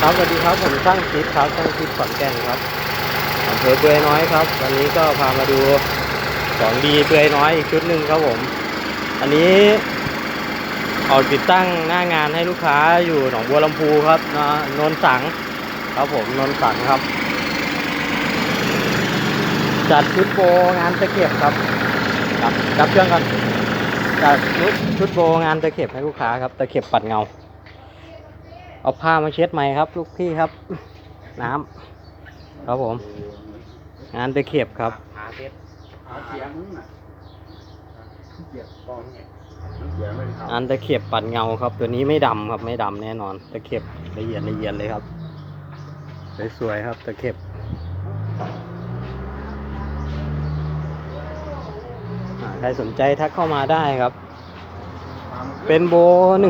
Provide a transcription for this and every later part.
ครับสวัสดีครับผมช่างคิดครับช่างคิดขอนแก่นครับอำเภอเปือยน้อยครับ วันนี้ก็พามาดูของดีเปือยน้อยอีกชุดหนึ่งครับผม อันนี้ออกติดตั้งหน้างานให้ลูกค้าอยู่หนองบัวลำพูครับนะนนสังครับผมนนสังครับ จัดชุดโบงานตะเข็บครับครับรับเครื่องกันจัดชุดชุดโบงานตะเข็บให้ลูกค้าครับตะเข็บปัดเงา เอาผ้ามาเช็ดใหม่ครับ ลูกพี่ครับ น้ำครับผม งานตะเข็บครับหาเซ็ตหาเสียงมึงน่ะเกียบกองเนี่ยเสียงไม่ได้ทงานตะเข็บปัดเงาครับ ตัวนี้ไม่ดำครับไม่ดำแน่นอน ตะเข็บละเอียดละเอียดเลยครับ สวยๆครับ ตะเข็บอ่าใครสนใจทักเข้ามาได้ครับำ เป็นโบ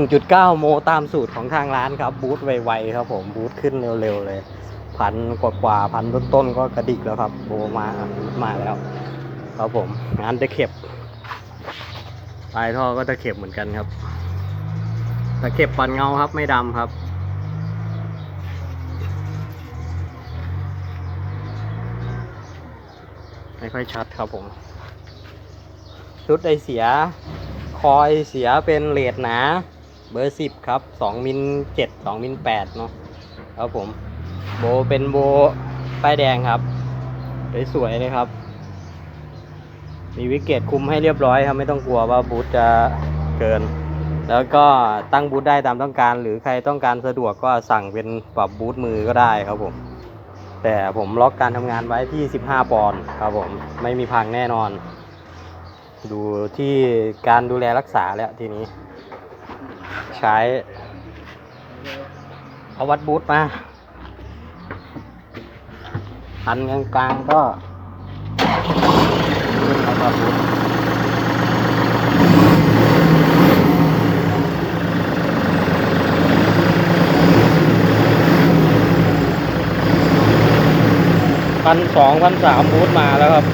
1.9 โมตามสูตรของทางร้านครับ บูทไวๆครับผมบูทขึ้นเร็วๆเลย พันกว่าๆพันต้นๆก็กระดิกแล้วครับ โบมามาแล้ว ครับผมงานตะเข็บปลายท่อก็ตะเข็บเหมือนกันครับตะเข็บปันเงาครับไม่ดำครับไม่ค่อยชัดครับผม ชุดไอเสีย คอยเสียเป็นเลดหนาเบอร์สิบครับสองมิลเจ็ดสองมิลแปดเนาะครับผม โบเป็นโบป้ายแดงครับสวยๆเลยครับ มีวิกเกตคุมให้เรียบร้อยครับ ไม่ต้องกลัวว่าบูธจะเกิน แล้วก็ตั้งบูธได้ตามต้องการ หรือใครต้องการสะดวกก็สั่งเป็นปรับบูธมือก็ได้ครับผม แต่ผมล็อกการทำงานไว้ที่ 15 ปอนด์ครับผม ไม่มีพังแน่นอน ดูที่การดูแลรักษาแล้วทีนี้ ใช้เอาวัดบูธมาพันกลางๆก็เอาวัดบูธพันสองพันสามบูธมาแล้วครับ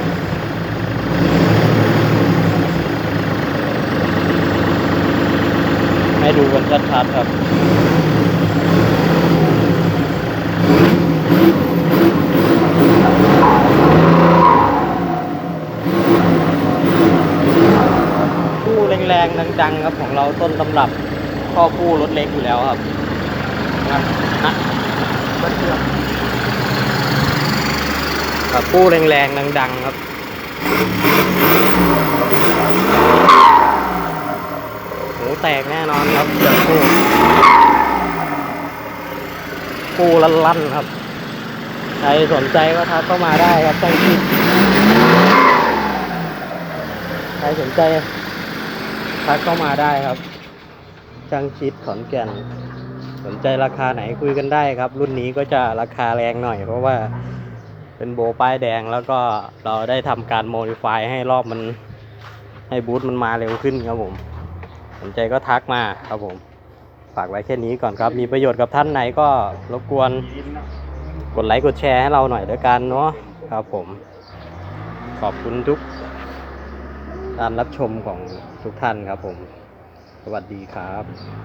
ให้ดูกันชัดๆครับคู่แรงๆดังๆครับของเราต้นตำรับข้อคู่รถเล็กอยู่แล้วครับนะนะครับคู่แรงๆดังๆครับ หูแตกแน่นอนครับเจอคู่คู่ลั่นๆครับ ใครสนใจก็ทักเข้ามาได้ครับตั้งที่ใครสนใจทักเข้ามาได้ครับช่างชิดขอนแก่นสนใจราคาไหนคุยกันได้ครับ รุ่นนี้ก็จะราคาแรงหน่อย เพราะว่าเป็นโบป้ายแดงแล้วก็เราได้ทำการโมดิฟายให้รอบมันให้บูทมันมาเร็วขึ้นครับผม สนใจก็ทักมาครับผม ฝากไว้แค่นี้ก่อนครับ มีประโยชน์กับท่านไหนก็รบกวนกดไลค์กดแชร์ให้เราหน่อยด้วยกันเนาะครับผม ขอบคุณทุกการรับชมของทุกท่านครับผม สวัสดีครับ